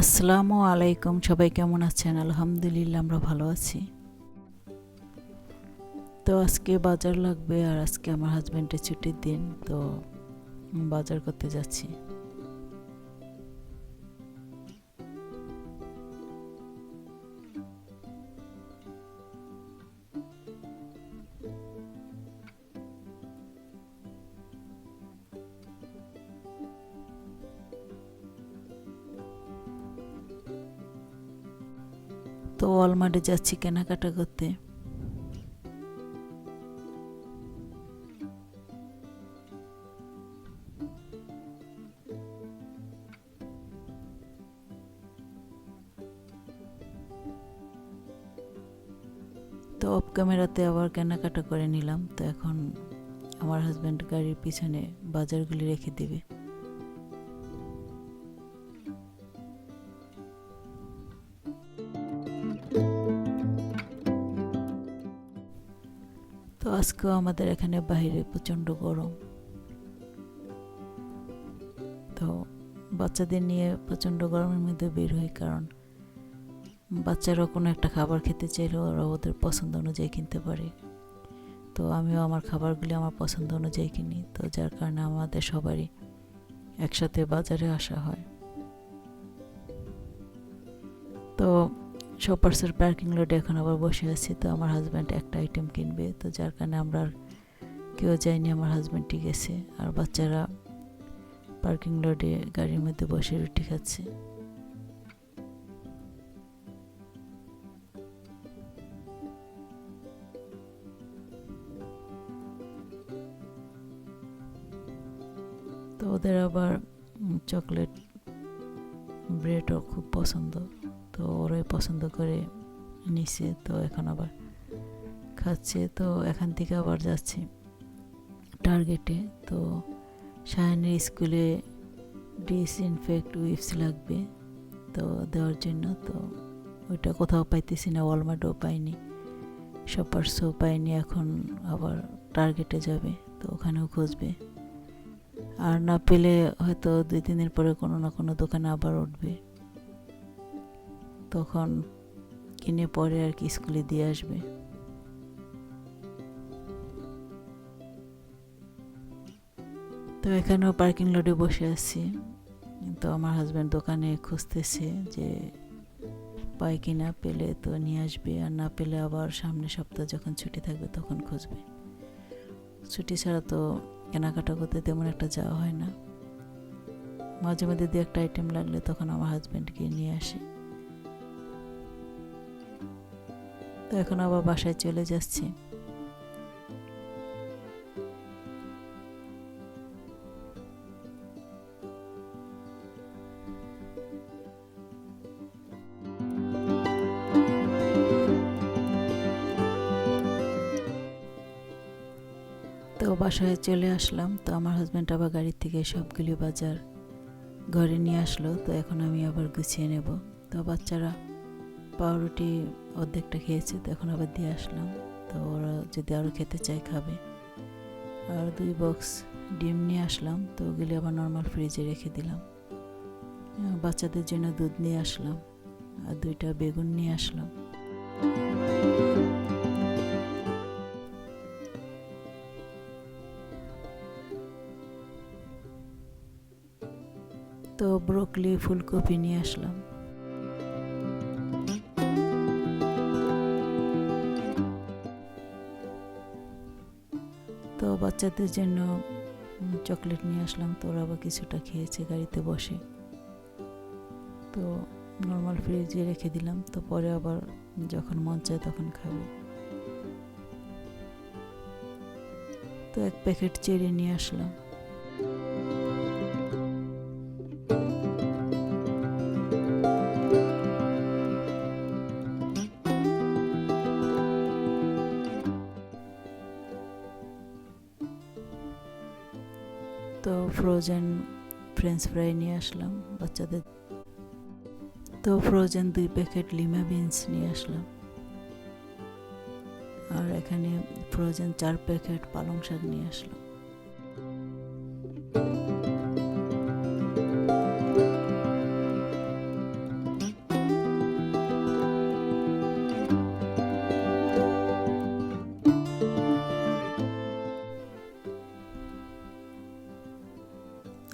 আসসালামু আলাইকুম, সবাই কেমন আছেন? আলহামদুলিল্লাহ, আমরা ভালো আছি। তো আজকে বাজার লাগবে আর আজকে আমার হাজব্যান্ডের ছুটির দিন, তো বাজার করতে যাচ্ছি। তো ওয়ালমার্টে যাচ্ছি কেনাকাটা করতে। তো অফ ক্যামেরাতে আবার কেনাকাটা করে নিলাম, তো এখন আমার হাজব্যান্ড গাড়ির পিছনে বাজারগুলি রেখে দিবে। আজকেও আমাদের এখানে বাইরে প্রচণ্ড গরম। তো বাচ্চাদের নিয়ে প্রচণ্ড গরমের মধ্যে বের হই কারণ বাচ্চারাও কোনো একটা খাবার খেতে চাইলেও ওরা ওদের পছন্দ অনুযায়ী কিনতে পারে। তো আমিও আমার খাবারগুলি আমার পছন্দ অনুযায়ী কিনি। তো যার কারণে আমাদের সবারই একসাথে বাজারে আসা হয়। তো শপার্সের পার্কিং লটে এখন আবার বসে আছি, তো আমার হাজব্যান্ড একটা আইটেম কিনবে, তো যার কারণে আমরা কেউ যাইনি আমার হাজব্যান্ডই গেছে, আর বাচ্চারা পার্কিং লটে গাড়ির মধ্যে বসে রুটি খাচ্ছে। তো ওদের আবার চকলেট ব্রেডও খুব পছন্দ। তো ওরাই পছন্দ করে নিছে, তো এখন আবার খাচ্ছে, তো এখান থেকে আবার যাচ্ছি টার্গেটে তো শাহিনের স্কুলে ডিসইনফেক্ট উইপস লাগবে তো দেওয়ার জন্য, তো ওইটা কোথাও পাইতেছি না ওয়ালমার্টও পাইনি শপার্সও পাইনি, এখন আবার টার্গেটে যাবে, তো ওখানেও খুঁজবে। আর না পেলে হয়তো দুই তিন দিন পরে কোনো না কোনো দোকানে আবার উঠবে। তখন কিনে পরে আর কি স্কুলে দিয়ে আসবে। তো এখানেও পার্কিং লটে বসে আছি। তো আমার হাজব্যান্ড দোকানে খুঁজতেছে যে পাই কিনা, পেলে তো নিয়ে আসবে। আর না পেলে আবার সামনে সপ্তাহ যখন ছুটি থাকবে তখন খুঁজবে। ছুটি ছাড়া তো কেনাকাটা করতে তেমন একটা যাওয়া হয় না। মাঝে মাঝে দু একটা আইটেম লাগলে তখন আমার হাজব্যান্ডকে নিয়ে আসে। তো এখন আবার বাসায় চলে যাচ্ছি। তো বাসায় চলে আসলাম, তো আমার হাজব্যান্ড আবার গাড়ির থেকে সবগুলি বাজার ঘরে নিয়ে আসলো, তো এখন আমি আবার গুছিয়ে নেব। তো বাচ্চারা পাউরুটি অর্ধেকটা খেয়েছে, তো এখন আবার দিয়ে আসলাম। তো ওরা যদি আরও খেতে চায়, খাবে। আর দুই বক্স ডিম নিয়ে আসলাম, তো ওগুলি আবার নর্মাল ফ্রিজে রেখে দিলাম। বাচ্চাদের জন্য দুধ নিয়ে আসলাম, আর দুইটা বেগুন নিয়ে আসলাম। তো ব্রোকলি ফুলকপি নিয়ে আসলাম। বাচ্চাদের জন্য চকলেট নিয়ে আসলাম, তো ওরা আবার কিছুটা খেয়েছে গাড়িতে বসে। তো নর্মাল ফ্রিজে রেখে দিলাম, তো পরে আবার যখন মন চায় তখন খাবে। তো এক প্যাকেট চেরি নিয়ে আসলাম। তো ফ্রোজেন ফ্রেঞ্চ ফ্রাই নিয়ে আসলাম বাচ্চাদের। তো ফ্রোজেন দুই প্যাকেট লিমা বিনস নিয়ে আসলাম। আর এখানে ফ্রোজেন চার প্যাকেট পালং শাক নিয়ে আসলো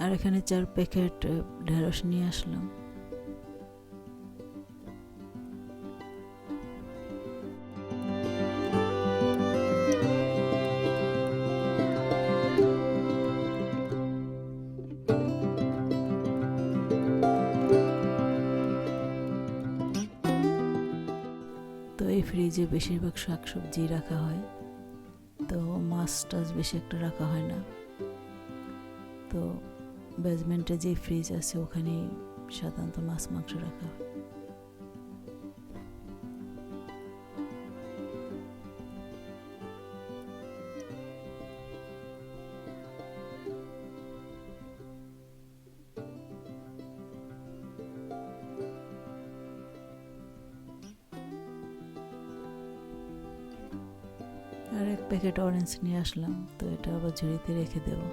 আর এখানে চার প্যাকেট ঢেঁড়স নিয়ে আসলাম। তো এই ফ্রিজে বেশিরভাগ শাকসবজি রাখা হয়। তো মাছ টাছ বেশি একটা রাখা হয় না। তো বেসমেন্টে যে ফ্রিজ আছে ওখানে সাধারণত মাছ, মাংস রাখা হয়। আর এক প্যাকেট অরেঞ্জ নিয়ে আসলাম, তো এটা আবার ঝুড়িতে রেখে দেবো।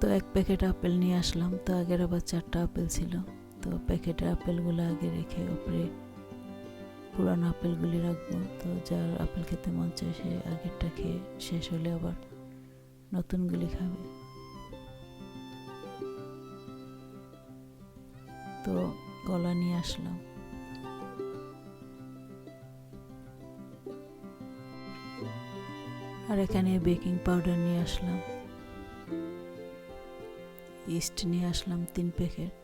তো এক প্যাকেট আপেল নিয়ে আসলাম। তো আগের আবার চারটা আপেল ছিল। তো প্যাকেটে আপেলগুলো আগে রেখে উপরে পুরানো আপেলগুলি রাখব। তো যার আপেল খেতে মন চায় সে আগেরটা খেয়ে শেষ হলে আবার নতুনগুলি খাবে। তো কলা নিয়ে আসলাম। আর এখানে বেকিং পাউডার নিয়ে আসলাম। ইস্ট নিয়ে আসলাম তিন প্যাকেট।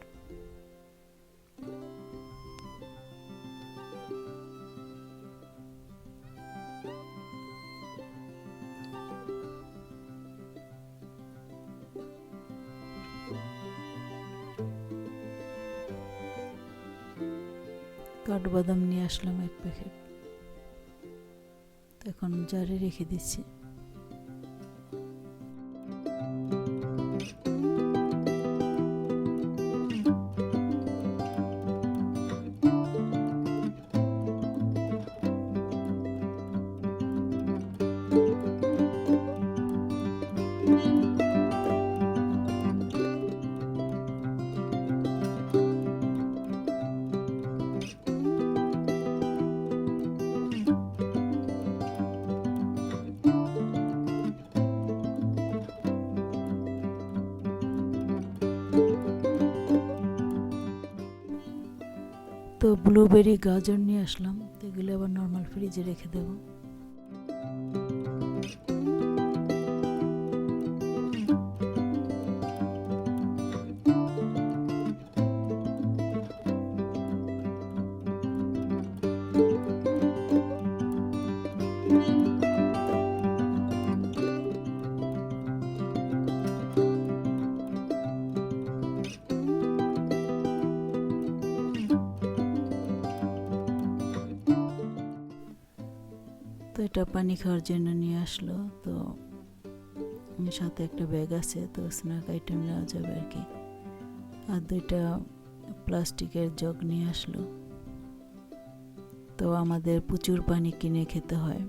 কাঠবাদাম নিয়ে আসলাম এক প্যাকেট। এখন জারে রেখে দিচ্ছি। ব্লুবেরি গাজর নিয়ে আসলাম এগুলো আবার নর্মাল ফ্রিজে রেখে দেবো। এটা পানি খাওয়ার জন্য নিয়ে আসলো। তো সাথে একটা ব্যাগ আছে, তো স্ন্যাক আইটেম নেওয়া যাবে আর কি। আর দুইটা প্লাস্টিকের জগ নিয়ে আসলো। তো আমাদের প্রচুর পানি কিনে খেতে হয়।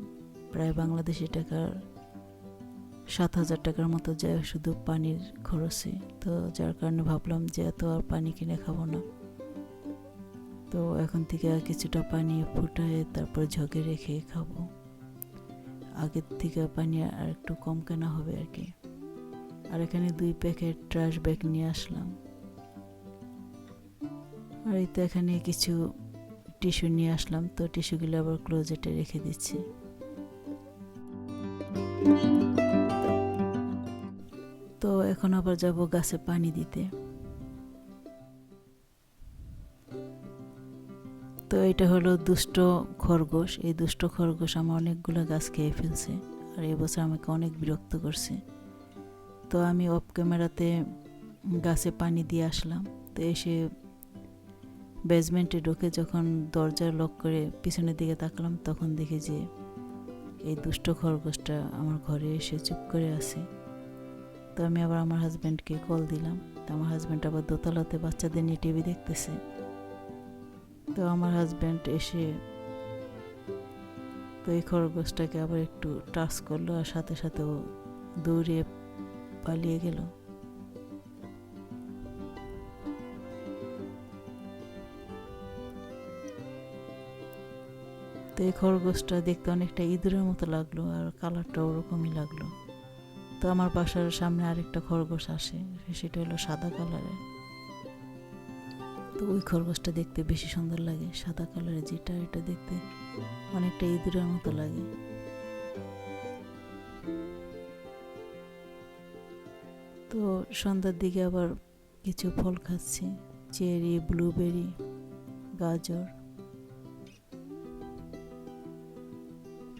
প্রায় বাংলাদেশি টাকার সাত হাজার টাকার মতো যায় শুধু পানির খরচে। তো যার কারণে ভাবলাম যে এত আর পানি কিনে খাব না। তো এখন থেকে কিছুটা পানি ফুটায় তারপর ঝগে রেখে খাব। আগের থেকে পানি আর একটু কম কেনা হবে আর কি। আর এখানে দুই প্যাকেট ট্রাশ ব্যাগ নিয়ে আসলাম। আর এই তো এখানে কিছু টিস্যু নিয়ে আসলাম, তো টিস্যুগুলো আবার ক্লোজেটে রেখে দিচ্ছি। তো এখন আবার যাব গাছে পানি দিতে। তো এটা হলো দুষ্ট খরগোশ। এই দুষ্ট খরগোশ আমার অনেকগুলো গাছ খেয়ে ফেলছে আর এবছর আমাকে অনেক বিরক্ত করছে। তো আমি অফ ক্যামেরাতে গাছে পানি দিয়ে আসলাম। তো এসে বেসমেন্টে ঢুকে যখন দরজা লক করে পিছনের দিকে তাকলাম, তখন দেখি যে এই দুষ্ট খরগোশটা আমার ঘরে এসে চুপ করে আছে। তো আমি আবার আমার হাজব্যান্ডকে কল দিলাম। তো আমার হাজব্যান্ড আবার দোতলাতে বাচ্চাদের নিয়ে টিভি দেখতেছে। তো আমার হাজব্যান্ড এসে তো এই খরগোশটাকে আবার একটু টাচ করল আর সাথে সাথে ও দৌড়িয়ে পালিয়ে গেল। তো এই খরগোশটা দেখতে অনেকটা ইঁদুরের মতো লাগল আর কালারটা ওরকমই লাগল। তো আমার বাসার সামনে আরেকটা খরগোশ আসে, সেটা হলো সাদা কালারের তো ওই খরগোশটা দেখতে বেশি সুন্দর লাগে, সাদা কালারের যেটা, এটা দেখতে অনেকটা ইঁদুরের মতো লাগে। তো সন্ধ্যার দিকে আবার কিছু ফল খাচ্ছি, চেরি, ব্লুবেরি, গাজর।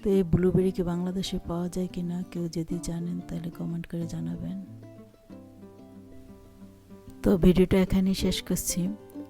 তো এই ব্লুবেরি কি বাংলাদেশে পাওয়া যায় কি না, কেউ যদি জানেন তাহলে কমেন্ট করে জানাবেন। তো ভিডিওটা এখানেই শেষ করছি।